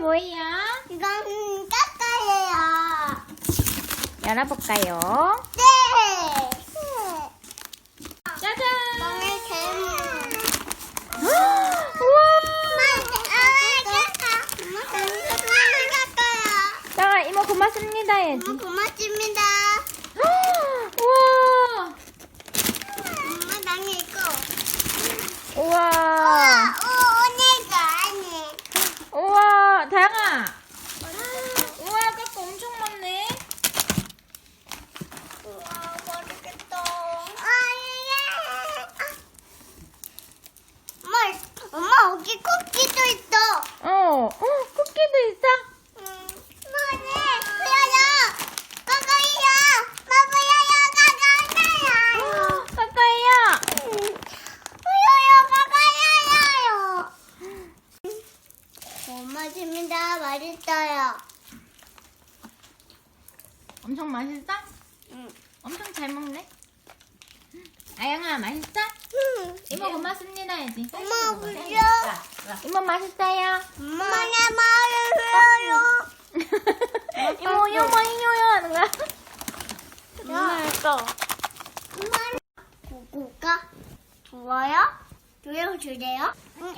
뭐예요? 이건 까까예요. 열어볼까요? 네. 짜잔! 자, 이모 고맙습니다 해야지. 고맙습니다. 우와! 엄마 나는 이거. 우와! 오늘도 아니. 우와! 다영아! 우와, 아까 엄청 많네. 우와 모르겠다. 엄마, 엄마 여기 쿠키도 있어. 어, 어, 쿠키도 있어? 응. 뭐네? 그래요. 까까이야. 바보야야 까까이야. 가까이야. 요요 까까이야요. 고맙습니다. 맛있어요. 엄청 맛있어? 응. 엄청 잘 먹네. 아영아, 맛있어? 이모 고맙습니다 해야지. 엄마 보죠. 이모 맛있어요. 엄마 나 맛있어요. 이모 이모 이모요 하는 거야. 엄마 이거. 엄마 구구가 좋아요? 좋아요 주세요. 응.